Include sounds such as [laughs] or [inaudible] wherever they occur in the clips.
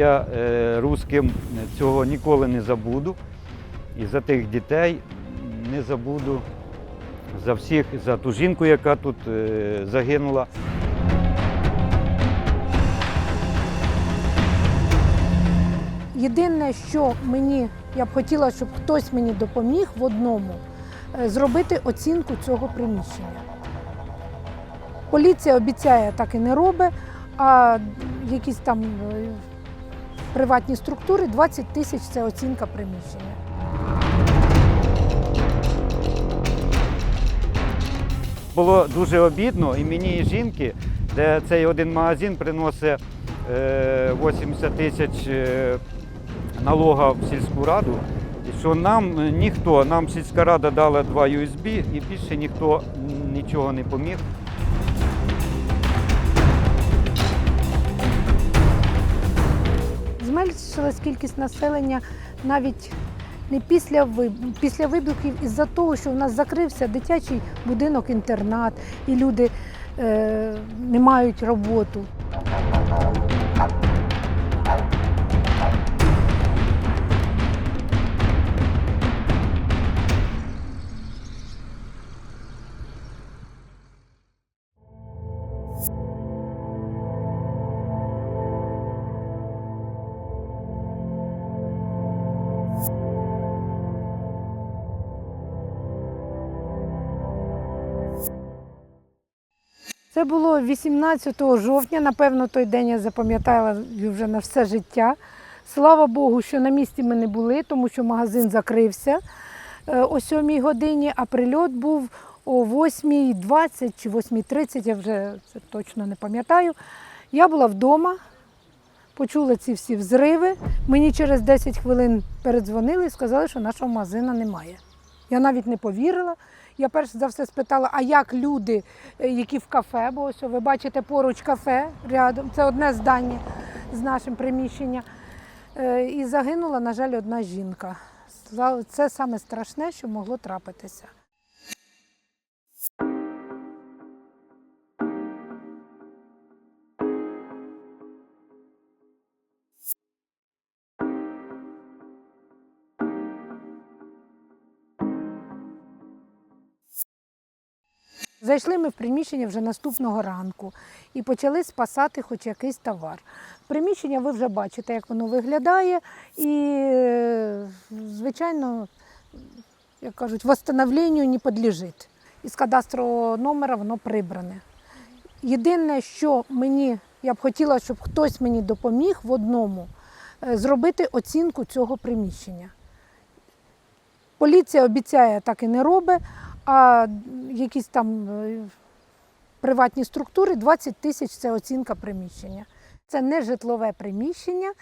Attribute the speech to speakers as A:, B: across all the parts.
A: Я е, русським цього ніколи не забуду. І за тих дітей не забуду, за всіх, за ту жінку, яка тут е, загинула.
B: Єдине, що мені я б хотіла, щоб хтось мені допоміг в одному е, зробити оцінку цього приміщення. Поліція обіцяє, так і не робить, а якісь там приватні структури 20 тисяч це оцінка приміщення.
A: Було дуже обідно і мені, і жінки, де цей один магазин приносить е, 80 тисяч е, налога в сільську раду. І що нам е, ніхто, нам сільська рада дала два USB і більше ніхто нічого не поміг.
B: Зменшилась кількість населення навіть не після, після вибухів із-за того, що в нас закрився дитячий будинок-інтернат, і люди е, не мають роботу. Це було 18 жовтня. Напевно, той день я запам'ятала вже на все життя. Слава Богу, що на місці ми не були, тому що магазин закрився е, о 7 годині, а прильот був о 8.20 чи 8.30, я вже це точно не пам'ятаю. Я була вдома, почула ці всі взриви. Мені через 10 хвилин передзвонили і сказали, що нашого магазину немає. Я навіть не повірила. Я перш за все спитала, а як люди, е, які в кафе, бо ось ви бачите поруч кафе рядом, це одне здання з нашим приміщенням. Е, І загинула, на жаль, одна жінка. Це саме страшне, що могло трапитися. Зайшли ми в приміщення вже наступного ранку і почали спасати хоч якийсь товар. Приміщення ви вже бачите, як воно виглядає, і, звичайно, як кажуть, восстановленню не підлежить. Із кадастрового номера воно прибране. Єдине, що мені, я б хотіла, щоб хтось мені допоміг в одному е, зробити оцінку цього приміщення. Поліція обіцяє, так і не робить, а якісь там е, приватні структури 20 тисяч це оцінка приміщення. Це не житлове приміщення.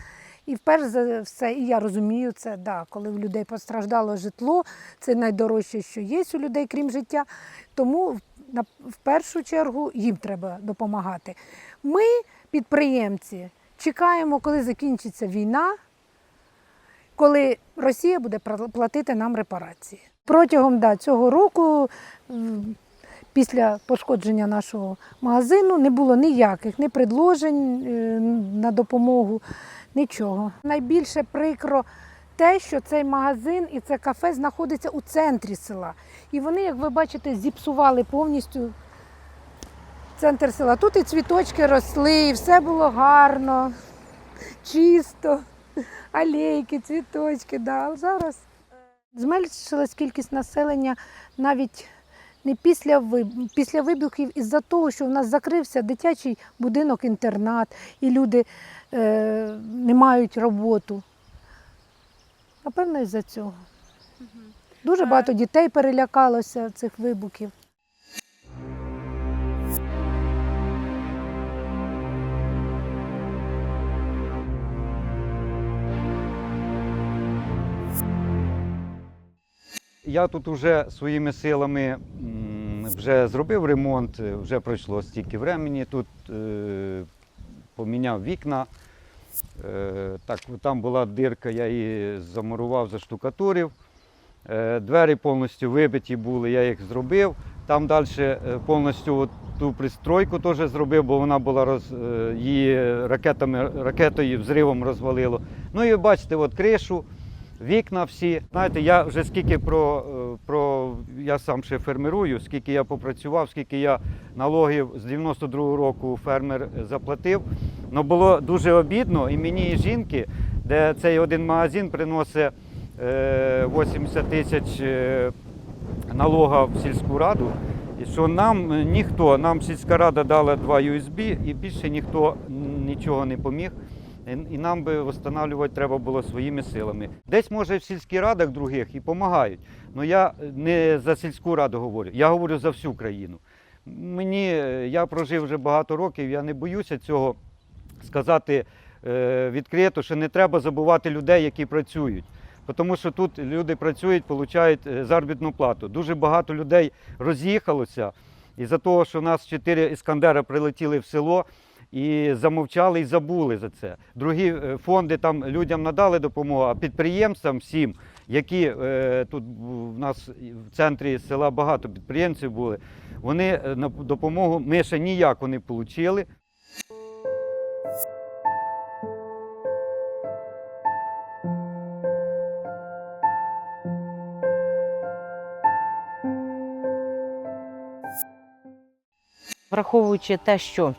B: І вперше за все, і я розумію це, да, коли в людей постраждало житло, це найдорожче, що є у людей, крім життя. Тому в- першу чергу їм треба допомагати. Ми, підприємці, чекаємо, коли закінчиться війна, коли Росія буде платити нам репарації. Протягом да, цього року, після пошкодження нашого магазину, не було ніяких ні предложень е, на допомогу, нічого. Найбільше прикро те, що цей магазин і це кафе знаходиться у центрі села. І вони, як ви бачите, зіпсували повністю центр села. Тут і цвіточки росли, і все було гарно, чисто [laughs] алейки, цвіточки. Да. Зараз зменшилась кількість населення навіть не після, після вибухів із-за того, що в нас закрився дитячий будинок-інтернат, і люди е, не мають роботу. Напевно, із-за цього. Дуже багато дітей перелякалося цих вибухів.
A: Я тут вже своїми силами вже зробив ремонт, е, вже пройшло стільки времени. Тут е, поміняв вікна. Е, так, там була дирка, я її замурував, заштукатурив. Е, двері повністю вибиті були, я їх зробив. Там далі повністю от ту пристройку теж зробив, бо вона була роз, е, її ракетами, ракетою взривом розвалило. Ну і бачите, от кришу, вікна всі. Знаєте, я вже скільки про, е, про я сам ще фермерую, скільки я попрацював, скільки я налогів з 92-го року фермер заплатив. Ну було дуже обідно і мені, і жінки, де цей один магазин приносить е, 80 тисяч е, налога в сільську раду. І що нам е, ніхто, нам сільська рада дала два USB і більше ніхто нічого не поміг. І- І нам би встановлювати треба було своїми силами. Десь, може, в сільських радах других і допомагають. Але я не за сільську раду говорю, я говорю за всю країну. Мені, е, я прожив вже багато років, я не боюся цього сказати е, відкрито, що не треба забувати людей, які працюють. Тому що тут люди працюють, отримують е, заробітну плату. Дуже багато людей роз'їхалося із-за того, що у нас чотири іскандера прилетіли в село і замовчали і забули за це. Другі е, фонди там людям надали допомогу, а підприємствам всім, які е, тут в нас в центрі села багато підприємців були, вони е, на допомогу ми ще ніяку не отримали.
C: враховуючи те, що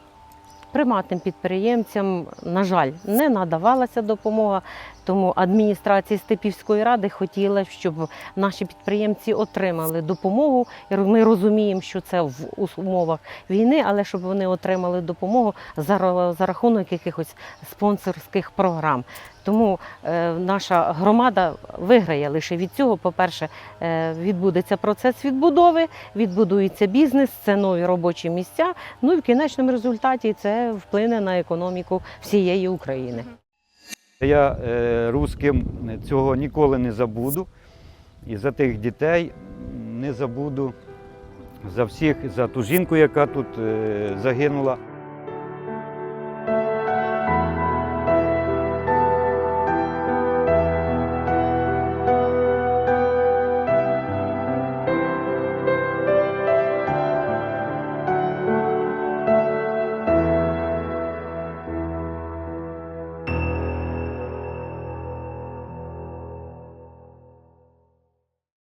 C: приватним підприємцям, на жаль, не надавалася допомога, тому адміністрація Степівської ради хотіла, щоб наші підприємці отримали допомогу. Ми розуміємо, що це в умовах війни, але щоб вони отримали допомогу за рахунок якихось спонсорських програм. Тому е, наша громада виграє лише від цього. По-перше, е, відбудеться процес відбудови, відбудується бізнес, це нові робочі місця. Ну і в кінечному результаті це вплине на економіку всієї України.
A: Я е, русським цього ніколи не забуду. І за тих дітей не забуду за всіх, за ту жінку, яка тут загинула.